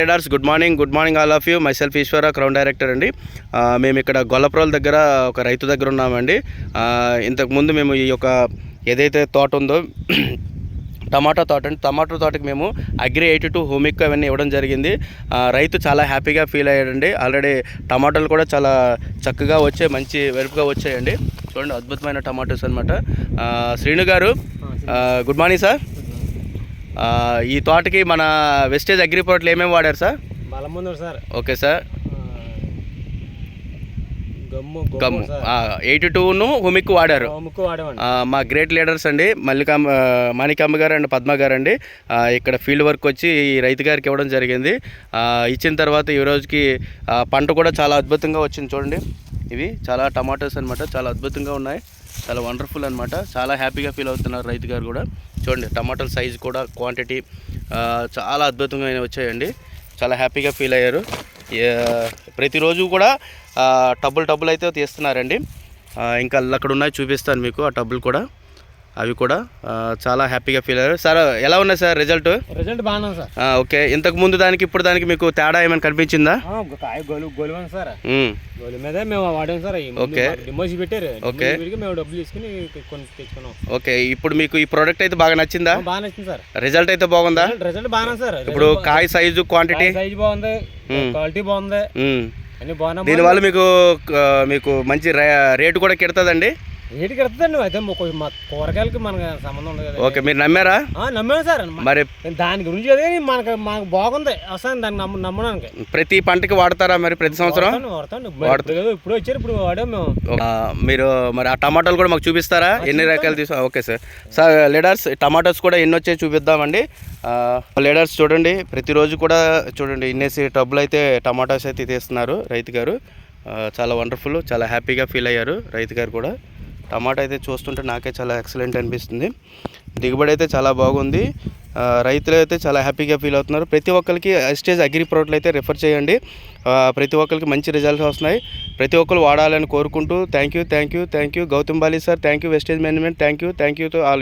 Traders good morning good morning all of you my self ఈశ్వర crown director అండి. మేము ఇక్కడ గొల్లప్రోల్ దగ్గర ఒక రైతు దగ్గర ఉన్నామండి. ఆ, ఇంతకు ముందు మేము ఈ యొక్క ఏదైతే తోట ఉందో టమాటా తోట అండి. టమాటా తోటకి మేము అగ్రి ఎయిటీ టూ హోమిక్ అవన్నీ ఇవ్వడం జరిగింది. రైతు చాలా హ్యాపీగా ఫీల్ అయ్యాడండి. ఆల్రెడీ టమాటాలు కూడా చాలా చక్కగా వచ్చాయి మంచి వెరుపుగా వచ్చాయండి. చూడండి అద్భుతమైన టమాటోస్ అనమాట శ్రీను గారు గుడ్ మార్నింగ్ సార్ ఈ తోటకి మన వెస్టేజ్ అగ్రి ప్రోడక్ట్లు ఏమేమి వాడారు సార్? బలం ముందు sir. Okay sir. Gum eighty టూను humic వాడారు. మా గ్రేట్ లీడర్స్ అండి మల్లికాంబ మాణికాంబ గారు అండ్ పద్మ గారు అండి. ఇక్కడ ఫీల్డ్ వర్క్ వచ్చి ఈ రైతు గారికి ఇవ్వడం జరిగింది. ఇచ్చిన తర్వాత ఈ రోజుకి పంట కూడా చాలా అద్భుతంగా వచ్చింది చూడండి. ఇవి చాలా టమాటోస్ అనమాట చాలా అద్భుతంగా ఉన్నాయి. చాలా వండర్ఫుల్ అనమాట చాలా హ్యాపీగా ఫీల్ అవుతున్నారు రైతు గారు కూడా. చూడండి టమాటాల సైజ్ కూడా క్వాంటిటీ చాలా అద్భుతంగా వచ్చాయండి. చాలా హ్యాపీగా ఫీల్ అయ్యారు. ప్రతిరోజు కూడా టబ్బులు టబ్బులు అయితే తీస్తున్నారండి. ఇంకా అక్కడ ఉన్నాయి చూపిస్తాను మీకు ఆ టబ్బులు కూడా. అవి కూడా చాలా హ్యాపీగా ఫీల్ అయ్యారు. సార్ ఎలా ఉన్నాయి సార్ రిజల్ట్? రిజల్ట్ బాగున్నాను సార్. ఓకే. ఇంతకు ముందు దానికి ఇప్పుడు దానికి మీకు తేడా ఏమైనా కనిపించిందా? సార్. మీదే మేము వాడాం సార్. ఓకే. డిమోసి పెట్టారు. ఓకే. మేము డబ్బులు తీసుకుని కొన్ని తెచ్చుకున్నాం. ఓకే. ఇప్పుడు మీకు ఈ ప్రోడక్ట్ అయితే బాగా నచ్చిందా? బాగా నచ్చింది సార్. రిజల్ట్ అయితే బాగుందా? రిజల్ట్- బాగానే సార్. ఇప్పుడు కాయ సైజు క్వాంటిటీ? సైజ్ బాగుంది. క్వాలిటీ బాగుంది. దీనివల్ల మీకు మీకు మంచి రేటు కూడా కెడుతుందండి? రేటుకి వెళ్తుందండి అయితే మా కూరగాయలకి మనకి సంబంధం ఉంది కదా. ఓకే మీరు నమ్మారా? నమ్మాను సార్. మరి దాని గురించి అదే మనకు మనకు బాగుంది. అసలు దాన్ని నమ్మ నమ్మడానికి. ప్రతి పంటకి వాడతారా మరి ప్రతి సంవత్సరం? వాడతాను. ఇప్పుడు వచ్చారు ఇప్పుడు వాడాం మేము. మీరు మరి ఆ టమాటాలు కూడా మాకు చూపిస్తారా? ఎన్ని రకాలు తీసు okay sir. Sir leaders tomatoes కూడా ఎన్ని వచ్చాయి చూపిద్దామండి. లీడర్స్ చూడండి ప్రతిరోజు కూడా చూడండి ఇన్నేసి టబ్బులు అయితే టమాటాస్ అయితే తీస్తున్నారు రైతు గారు. చాలా వండర్ఫుల్ చాలా హ్యాపీగా ఫీల్ అయ్యారు రైతు గారు కూడా. టమాటా అయితే చూస్తుంటే నాకే చాలా ఎక్సలెంట్ అనిపిస్తుంది. దిగుబడి అయితే చాలా బాగుంది. రైతులు అయితే చాలా హ్యాపీగా ఫీల్ అవుతున్నారు. ప్రతి ఒక్కరికి స్టేజ్ అగ్రి ప్రోడక్ట్లు అయితే రిఫర్ చేయండి. ప్రతి ఒక్కరికి మంచి రిజల్ట్స్ వస్తున్నాయి. ప్రతి ఒక్కరు వాడాలని కోరుకుంటూ thank you thank you thank you Gautam Bali sir thank you wastage management thank you thank you to all